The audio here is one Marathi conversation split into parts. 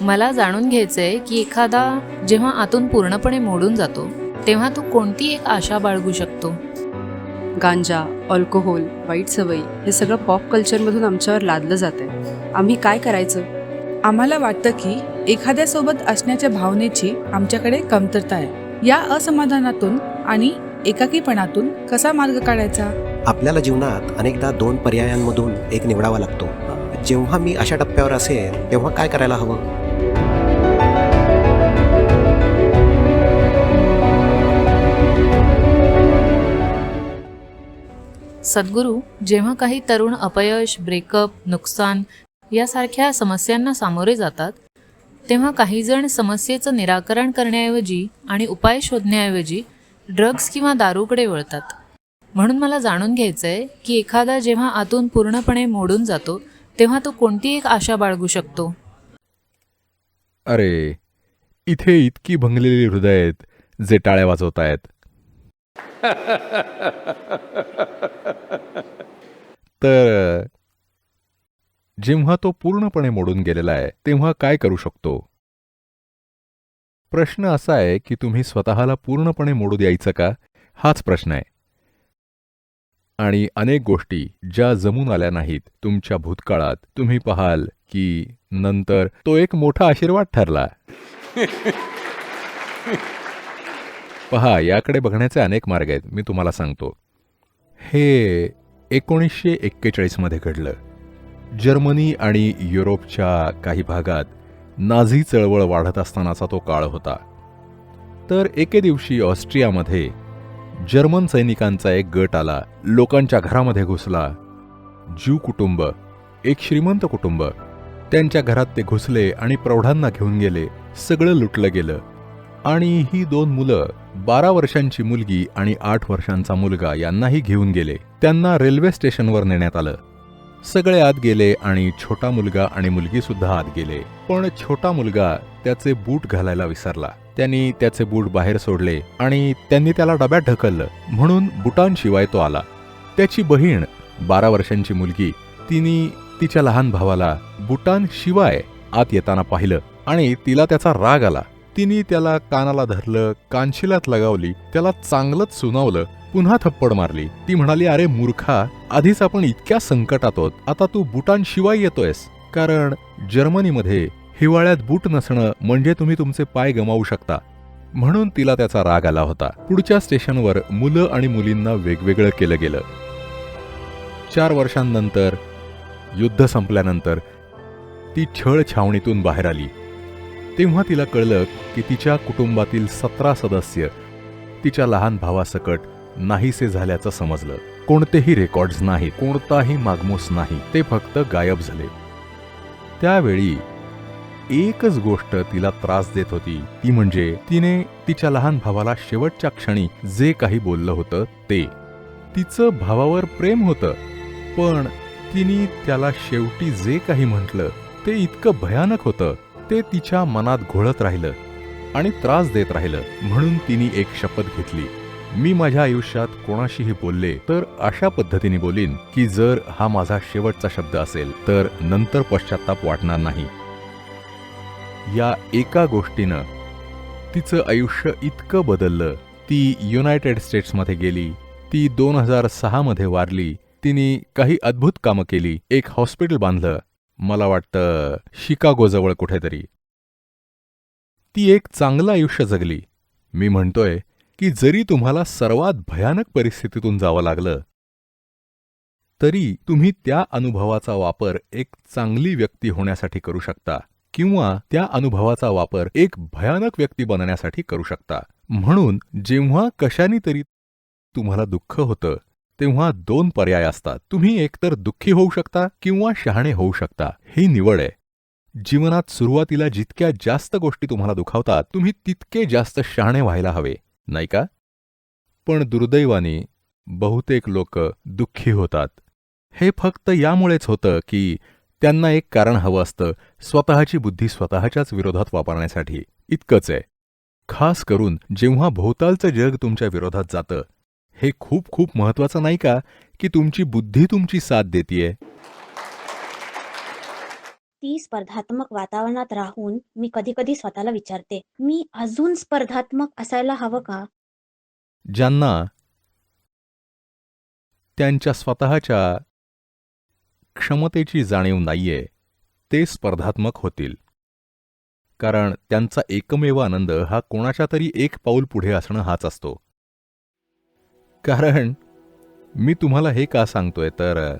मला जाणून घ्यायचंय की एखादा जेव्हा आतून पूर्णपणे मोडून जातो तेव्हा तो कोणती एक आशा बाळगू शकतो? गांजा अल्कोहोल वाईट सवयी हे सगळं पॉप कल्चरमधून आमच्यावर लादलं जात आहे आम्ही काय करायचं? आम्हाला वाटतं की एखाद्यासोबत असण्याच्या भावनेची आमच्याकडे कमतरता आहे. या असमाधानातून आणि एकाकीपणातून कसा मार्ग काढायचा? आपल्याला जीवनात अनेकदा दोन पर्यायांमधून एक निवडावा लागतो. जेव्हा मी अशा टप्प्यावर असेल तेव्हा काय करायला हवं? सद्गुरू जेव्हा काही तरुण अपयश ब्रेकअप नुकसान यासारख्या समस्यांना सामोरे जातात तेव्हा काही जण समस्येचं निराकरण करण्याऐवजी आणि उपाय शोधण्याऐवजी ड्रग्ज किंवा दारूकडे वळतात. म्हणून मला जाणून घ्यायचं आहे की एखादा जेव्हा आतून पूर्णपणे मोडून जातो तेव्हा तो कोणती एक आशा बाळगू शकतो? अरे इथे इतकी भंगलेली हृदय आहेत जे टाळ्या वाजवत आहेत तर जेव्हा तो पूर्णपणे मोडून गेलेला आहे तेव्हा काय करू शकतो? प्रश्न असा आहे की तुम्ही स्वतःला पूर्णपणे मोडू द्यायचं का? हाच प्रश्न आहे. आणि अनेक गोष्टी ज्या जमून आल्या नाहीत तुमच्या भूतकाळात तुम्ही पाहाल की नंतर तो एक मोठा आशीर्वाद ठरला. पहा याकडे बघण्याचे अनेक मार्ग आहेत मी तुम्हाला सांगतो. हे एकोणीसशे एक्केचाळीसमध्ये घडलं. जर्मनी आणि युरोपच्या काही भागात नाझी चळवळ वाढत असतानाचा तो काळ होता. तर एके दिवशी ऑस्ट्रियामध्ये जर्मन सैनिकांचा एक गट आला लोकांच्या घरामध्ये घुसला. ज्यू कुटुंब एक श्रीमंत कुटुंब. त्यांच्या घरात ते घुसले आणि प्रौढांना घेऊन गेले सगळं लुटलं गेलं. आणि ही दोन मुलं बारा वर्षांची मुलगी आणि आठ वर्षांचा मुलगा यांनाही घेऊन गेले. त्यांना रेल्वे स्टेशनवर नेण्यात आलं. सगळे आत गेले आणि छोटा मुलगा आणि मुलगी सुद्धा आत गेले. पण छोटा मुलगा त्याचे बूट घालायला विसरला. त्यांनी त्याचे बूट बाहेर सोडले आणि त्यांनी त्याला डब्यात ढकललं. म्हणून बुटांशिवाय तो आला. त्याची बहीण बारा वर्षांची मुलगी तिने तिच्या लहान भावाला बुटांशिवाय आत येताना पाहिलं आणि तिला त्याचा राग आला. तिने त्याला कानाला धरलं कानशिलात लगावली त्याला चांगलंच सुनावलं पुन्हा थप्पड मारली. ती म्हणाली अरे मूर्खा आधीच आपण इतक्या संकटात आहोत. आता तू बुटांशिवाय येतोयस. कारण जर्मनीमध्ये हिवाळ्यात बूट नसणं म्हणजे तुम्ही तुमचे पाय गमावू शकता. म्हणून तिला त्याचा राग आला होता. पुढच्या स्टेशनवर मुलं आणि मुलींना वेगवेगळं केलं गेलं. चार वर्षांनंतर युद्ध संपल्यानंतर ती छळ छावणीतून बाहेर आली. तेव्हा तिला कळलं की तिच्या कुटुंबातील सतरा सदस्य तिच्या लहान भावासकट नाहीसे झाल्याचं समजलं. कोणतेही रेकॉर्ड्स नाही कोणताही मागमूस नाही ते फक्त गायब झाले. त्यावेळी एकच गोष्ट तिला त्रास देत होती. ती म्हणजे तिने तिच्या लहान भावाला शेवटच्या क्षणी जे काही बोललं होतं ते. तिचं भावावर प्रेम होतं. पण तिने त्याला शेवटी जे काही म्हटलं ते इतकं भयानक होतं. ते तिच्या मनात घोळत राहिलं आणि त्रास देत राहिलं. म्हणून तिने एक शपथ घेतली. मी माझ्या आयुष्यात कोणाशीही बोलले तर अशा पद्धतीने बोलीन की जर हा माझा शेवटचा शब्द असेल तर नंतर पश्चाताप वाटणार नाही. या एका गोष्टीनं तिचं आयुष्य इतकं बदललं. ती युनायटेड स्टेट्समध्ये गेली. ती दोन हजार सहामध्ये वारली. तिने काही अद्भुत कामं केली. एक हॉस्पिटल बांधलं. मला वाटतं शिकागोजवळ कुठेतरी. ती एक चांगलं आयुष्य जगली. मी म्हणतोय की जरी तुम्हाला सर्वात भयानक परिस्थितीतून जावं लागलं तरी तुम्ही त्या अनुभवाचा वापर एक चांगली व्यक्ती होण्यासाठी करू शकता. किंवा त्या अनुभवाचा वापर एक भयानक व्यक्ती बनण्यासाठी करू शकता. म्हणून जेव्हा कशाने तरी तुम्हाला दुःख होतं तेव्हा दोन पर्याय असतात. तुम्ही एकतर दुःखी होऊ शकता किंवा शहाणे होऊ शकता. ही निवड आहे. जीवनात सुरुवातीला जितक्या जास्त गोष्टी तुम्हाला दुखावतात तुम्ही तितके जास्त शहाणे व्हायला हवे. नाही का? पण दुर्दैवाने बहुतेक लोक दुःखी होतात. हे फक्त यामुळेच होतं की त्यांना एक कारण हवं असतं स्वतःची बुद्धी स्वतःच्याच विरोधात वापरण्यासाठी. इतकंच आहे. खास करून जेव्हा भोवतालचं जग तुमच्या विरोधात जातं हे खूप खूप महत्वाचं नाही का? की तुमची बुद्धी तुमची साथ देतीये. ती स्पर्धात्मक वातावरणात राहून मी कधी कधी स्वतःला विचारते मी अजून स्पर्धात्मक असायला हवं का? ज्यांना त्यांच्या स्वतःच्या क्षमतेची जाणीव नाहीये ते स्पर्धात्मक होतील. कारण त्यांचा एकमेव आनंद हा कोणाच्या तरी एक पाऊल पुढे असणं हाच असतो. कारण मी तुम्हाला हे का सांगतोय तर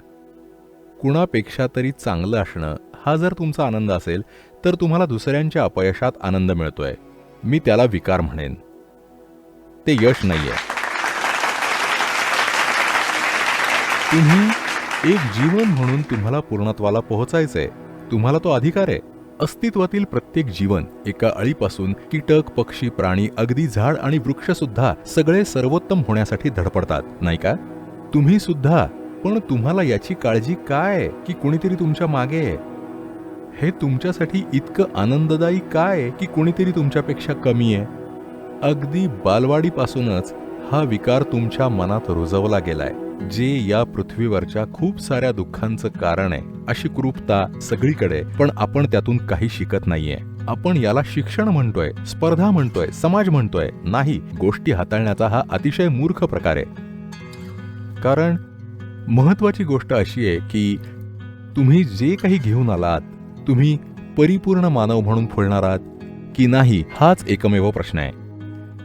कुणापेक्षा तरी चांगलं असणं हा जर तुमचा आनंद असेल तर तुम्हाला दुसऱ्यांच्या अपयशात आनंद मिळतोय. मी त्याला विकार म्हणेन. ते यश नाहीये. तुम्ही एक जीवन म्हणून तुम्हाला पूर्णत्वाला पोहोचायचंय. तुम्हाला तो अधिकार आहे. अस्तित्वातील प्रत्येक जीवन एका अळीपासून कीटक पक्षी प्राणी अगदी झाड आणि वृक्ष सुद्धा सगळे सर्वोत्तम होण्यासाठी धडपडतात नाही का? तुम्ही सुद्धा पण तुम्हाला याची काळजी काय की कोणीतरी तुमच्या मागे आहे? हे तुमच्यासाठी इतकं आनंददायी काय की कोणीतरी तुमच्यापेक्षा कमी आहे? अगदी बालवाडीपासूनच हा विकार तुमच्या मनात रुजवला गेलाय. जे या पृथ्वीवरच्या खूप साऱ्या दुःखांचं कारण आहे अशी कुरूपता सगळीकडे पण आपण त्यातून काही शिकत नाहीये. आपण याला शिक्षण म्हणतोय स्पर्धा म्हणतोय समाज म्हणतोय. नाही गोष्टी हाताळण्याचा हा अतिशय मूर्ख प्रकार आहे. कारण महत्वाची गोष्ट अशी आहे की तुम्ही जे काही घेऊन आलात तुम्ही परिपूर्ण मानव म्हणून फुलणार आहात की नाही हाच एकमेव प्रश्न आहे.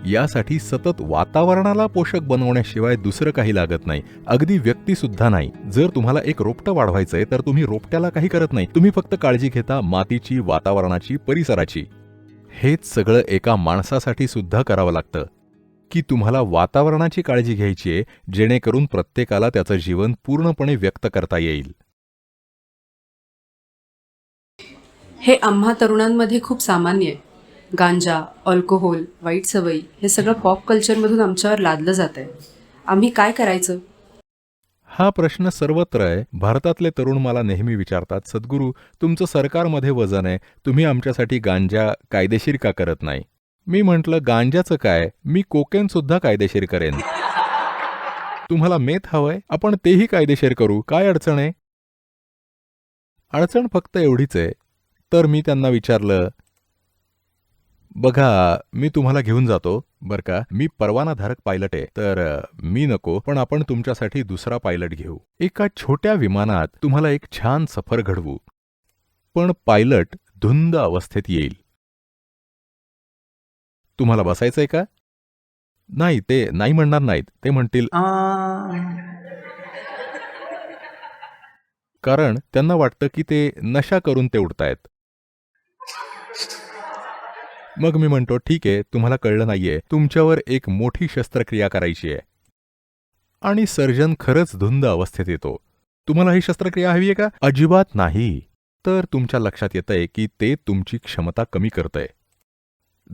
यासाठी सतत वातावरणाला पोषक बनवण्याशिवाय दुसरं काही लागत नाही. अगदी व्यक्ती सुद्धा नाही. जर तुम्हाला एक रोपटं वाढवायचंय तर तुम्ही रोपट्याला काही करत नाही. तुम्ही फक्त काळजी घेता मातीची वातावरणाची परिसराची. हेच सगळं एका माणसासाठी सुद्धा करावं लागतं. की तुम्हाला वातावरणाची काळजी घ्यायची आहे जेणेकरून प्रत्येकाला त्याचं जीवन पूर्णपणे व्यक्त करता येईल. हे आम्हा तरुणांमध्ये खूप सामान्य आहे. गांजा अल्कोहोल वाईट सवयी हे सगळं पॉप कल्चरमधून आमच्यावर लादलं जात आहे आम्ही काय करायचं? हा प्रश्न सर्वत्र आहे. भारतातले तरुण मला नेहमी विचारतात सद्गुरू तुमचं सरकारमध्ये वजन आहे. तुम्ही आमच्यासाठी गांजा कायदेशीर का करत नाही? मी म्हटलं गांजाचं काय? मी कोकेन सुद्धा कायदेशीर करेन. तुम्हाला मेथ हवंय? आपण तेही कायदेशीर करू. काय अडचण आहे? अडचण फक्त एवढीच आहे. तर मी त्यांना विचारलं बघा मी तुम्हाला घेऊन जातो बर का? मी परवानाधारक पायलट आहे तर मी नको पण आपण तुमच्यासाठी दुसरा पायलट घेऊ. एका छोट्या विमानात तुम्हाला एक छान सफर घडवू. पण पायलट धुंद अवस्थेत येईल. तुम्हाला बसायचंय का? नाही ते नाही म्हणणार नाहीत ते म्हणतील कारण त्यांना वाटतं की ते नशा करून ते उडतायत. मग मी म्हणतो ठीक आहे तुम्हाला कळलं नाहीये. तुमच्यावर एक मोठी शस्त्रक्रिया करायची आहे. आणि सर्जन खरंच धुंद अवस्थेत येतो. तुम्हाला ही शस्त्रक्रिया हवी आहे का? अजिबात नाही. तर तुमच्या लक्षात येतंय की ते तुमची क्षमता कमी करतंय.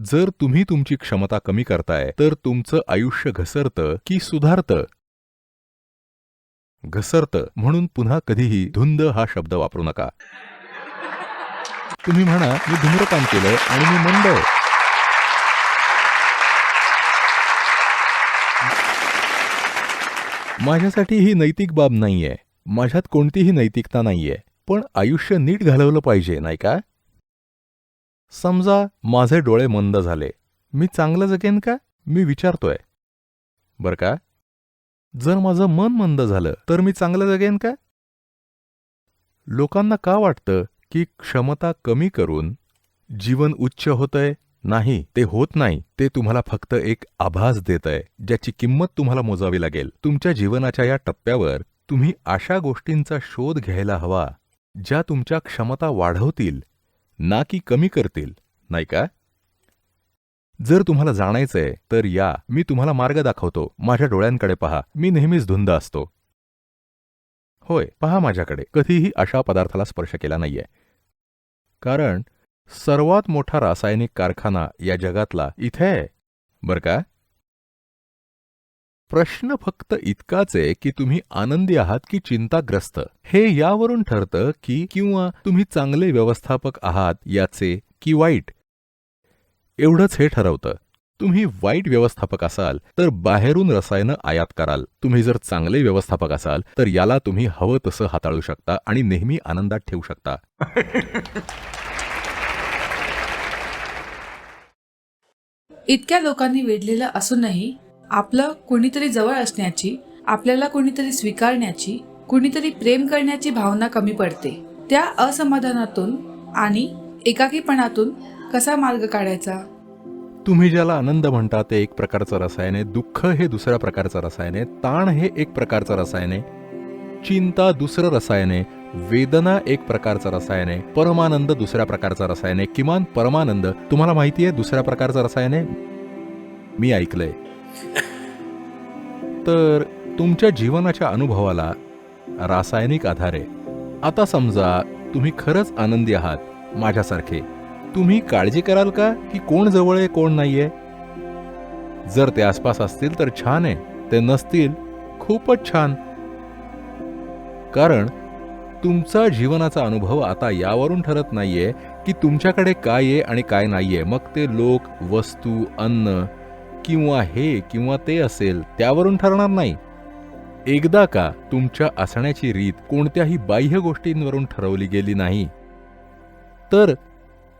जर तुम्ही तुमची क्षमता कमी करताय तर तुमचं आयुष्य घसरतं की सुधारतं? घसरतं. म्हणून पुन्हा कधीही धुंद हा शब्द वापरू नका. तुम्ही म्हणा मी धूम्रपान केलं आणि मी मंद आहे. माझ्यासाठी ही नैतिक बाब नाहीये. माझ्यात कोणतीही नैतिकता नाहीये. पण आयुष्य नीट घालवलं पाहिजे नाही का? समजा माझे डोळे मंद झाले. मी चांगलं जगेन का? मी विचारतोय. बर का? जर माझं मन मंद झालं तर मी चांगलं जगेन का? लोकांना का वाटतं? की क्षमता कमी करून जीवन उच्च होतंय नाही ते होत नाही ते तुम्हाला फक्त एक आभास देतंय ज्याची किंमत तुम्हाला मोजावी लागेल. तुमच्या जीवनाच्या या टप्प्यावर तुम्ही अशा गोष्टींचा शोध घ्यायला हवा ज्या तुमच्या क्षमता वाढवतील ना की कमी करतील नाही का? जर तुम्हाला जाणायचंय तर या मी तुम्हाला मार्ग दाखवतो. माझ्या डोळ्यांकडे पहा. मी नेहमीच धुंद असतो. होय पहा माझ्याकडे. कधीही अशा पदार्थाला स्पर्श केला नाहीये. कारण सर्वात मोठा रासायनिक कारखाना या जगातला इथे आहे. बर का? प्रश्न फक्त इतकाच आहे की तुम्ही आनंदी आहात की चिंताग्रस्त. हे यावरून ठरतं की किंवा तुम्ही चांगले व्यवस्थापक आहात याचे की वाईट. एवढंच हे ठरवतं. तुम्ही वाईट व्यवस्थापक असाल तर बाहेरून रसायनं आयात कराल. तुम्ही जर चांगले व्यवस्थापक असाल तर याला तुम्ही हवं तसं हाताळू शकता आणि नेहमी आनंदात ठेवू शकता. इतक्या लोकांनी वेढलेलं असूनही आपलं कोणीतरी जवळ असण्याची आपल्याला कोणीतरी स्वीकारण्याची कुणीतरी प्रेम करण्याची भावना कमी पडते. त्या असमाधानातून आणि एकाकीपणातून कसा मार्ग काढायचा? तुम्ही ज्याला आनंद म्हणता ते एक प्रकारचं रसायन आहे दुःख हे दुसऱ्या प्रकारचं रसायन आहे ताण हे एक प्रकारचं रसायन आहे चिंता दुसरं रसायन आहे वेदना एक प्रकारचं रसायन आहे परमानंद दुसऱ्या प्रकारचं रसायन आहे किमान परमानंद तुम्हाला माहिती आहे दुसऱ्या प्रकारचं रसायन आहे? मी ऐकलंय. तर तुमच्या जीवनाच्या अनुभवाला रासायनिक आधार आहे आता समजा तुम्ही खरंच आनंदी आहात माझ्यासारखे तुम्ही काळजी कराल का की कोण जवळ आहे कोण नाहीये? जर ते आसपास असतील तर छान आहे ते नसतील खूपच छान. कारण तुमचा जीवनाचा अनुभव आता यावरून ठरत नाहीये की तुमच्याकडे काय आहे आणि काय नाहीये. मग ते लोक वस्तू अन्न किंवा हे किंवा ते असेल त्यावरून ठरणार नाही. एकदा का तुमच्या असण्याची रीत कोणत्याही बाह्य गोष्टींवरून ठरवली गेली नाही तर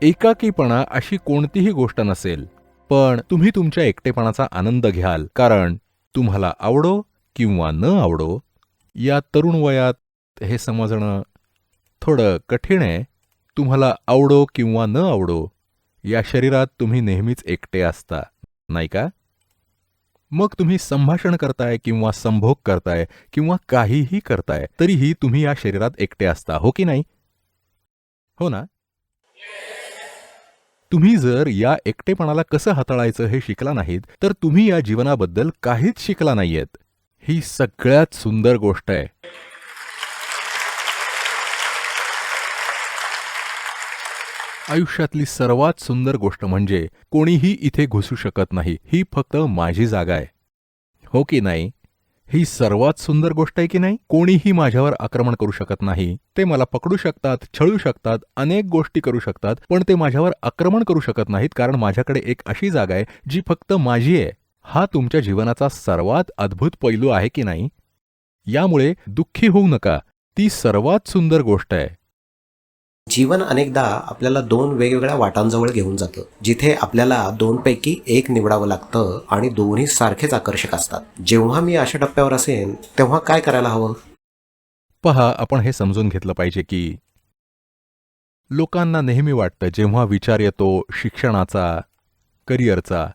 एकाकीपणा अशी कोणतीही गोष्ट नसेल पण तुम्ही तुमच्या एकटेपणाचा आनंद घ्याल कारण तुम्हाला आवडो किंवा न आवडो या तरुण वयात हे समजणं थोडं कठीण आहे. तुम्हाला आवडो किंवा न आवडो या शरीरात तुम्ही नेहमीच एकटे असता नाही का? मग तुम्ही संभाषण करताय किंवा संभोग करताय किंवा काहीही करताय तरीही तुम्ही या शरीरात एकटे असता हो की नाही? हो ना? तुम्ही जर या एकटेपणाला कसं हाताळायचं हे शिकला नाहीत तर तुम्ही या जीवनाबद्दल काहीच शिकला नाहीयेत. ही सगळ्यात सुंदर गोष्ट आहे. आयुष्यातली सर्वात सुंदर गोष्ट म्हणजे कोणीही इथे घुसू शकत नाही ही फक्त माझी जागा आहे. हो की नाही? ही सर्वात सुंदर गोष्ट आहे की नाही? कोणीही माझ्यावर आक्रमण करू शकत नाही. ते मला पकडू शकतात छळू शकतात अनेक गोष्टी करू शकतात पण ते माझ्यावर आक्रमण करू शकत नाहीत कारण माझ्याकडे एक अशी जागा आहे जी फक्त माझी आहे. हा तुमच्या जीवनाचा सर्वात अद्भुत पैलू आहे की नाही? यामुळे दुःखी होऊ नका. ती सर्वात सुंदर गोष्ट आहे. जीवन अनेकदा आपल्याला दोन वेगवेगळ्या वाटांजवळ घेऊन जातं जिथे आपल्याला दोनपैकी एक निवडावं लागतं आणि दोन्ही सारखेच आकर्षक असतात. जेव्हा मी अशा टप्प्यावर असेन तेव्हा काय करायला हवं? पहा आपण हे समजून घेतलं पाहिजे की लोकांना नेहमी वाटतं जेव्हा विचार येतो शिक्षणाचा करिअरचा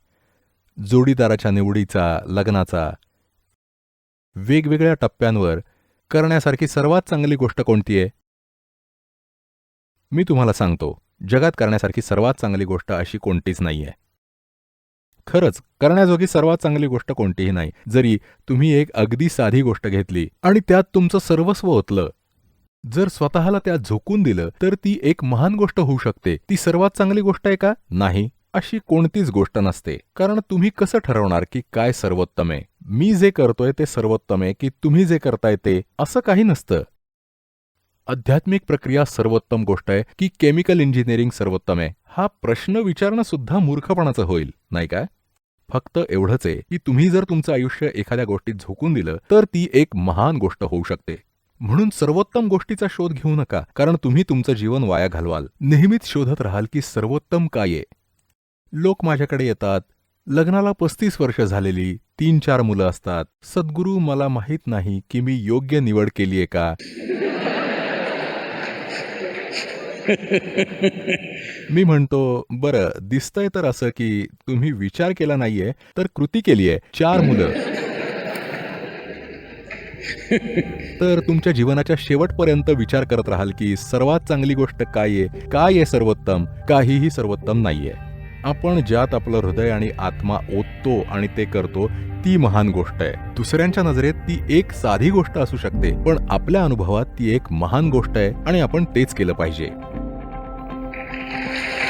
जोडीदाराच्या निवडीचा लग्नाचा वेगवेगळ्या टप्प्यांवर करण्यासारखी सर्वात चांगली गोष्ट कोणती आहे? मी तुम्हाला सांगतो जगात करण्यासारखी सर्वात चांगली गोष्ट अशी कोणतीच नाहीये. खरंच करण्याजोगी सर्वात चांगली गोष्ट कोणतीही नाही जरी तुम्ही एक अगदी साधी गोष्ट घेतली आणि त्यात तुमचं सर्वस्व ओतलं. जर स्वतःला त्यात झोकून दिलं तर ती एक महान गोष्ट होऊ शकते. ती सर्वात चांगली गोष्ट आहे का? नाही अशी कोणतीच गोष्ट नसते. कारण तुम्ही कसं ठरवणार की काय सर्वोत्तम आहे? मी जे करतोय ते सर्वोत्तम आहे की तुम्ही जे करताय ते? असं काही नसतं. आध्यात्मिक प्रक्रिया सर्वोत्तम गोष्ट आहे की केमिकल इंजिनिअरिंग सर्वोत्तम आहे. हा प्रश्न विचारणं सुद्धा मूर्खपणाचं होईल नाही काय फक्त एवढंच आहे की तुम्ही जर तुमचं आयुष्य एखाद्या गोष्टीत झोकून दिलं तर ती एक महान गोष्ट होऊ शकते. म्हणून सर्वोत्तम गोष्टीचा शोध घेऊ नका कारण तुम्ही तुमचं जीवन वाया घालवाल. नेहमीच शोधत राहाल की सर्वोत्तम काय आहे. लोक माझ्याकडे येतात. लग्नाला पस्तीस वर्ष झालेली तीन चार मुलं असतात. सद्गुरू मला माहीत नाही की मी योग्य निवड केलीये का? मी म्हणतो बरं दिसतंय तर असं की तुम्ही विचार केला नाहीये तर कृती केलीये. चार मुलं. तर तुमच्या जीवनाच्या शेवटपर्यंत विचार करत राहाल की सर्वात चांगली गोष्ट काय आहे? काय आहे सर्वोत्तम? काहीही सर्वोत्तम नाहीये. आपण ज्यात आपलं हृदय आणि आत्मा ओततो आणि ते करतो ती महान गोष्ट आहे. दुसऱ्यांच्या नजरेत ती एक साधी गोष्ट असू शकते पण आपल्या अनुभवात ती एक महान गोष्ट आहे आणि आपण तेच केलं पाहिजे. Thank you.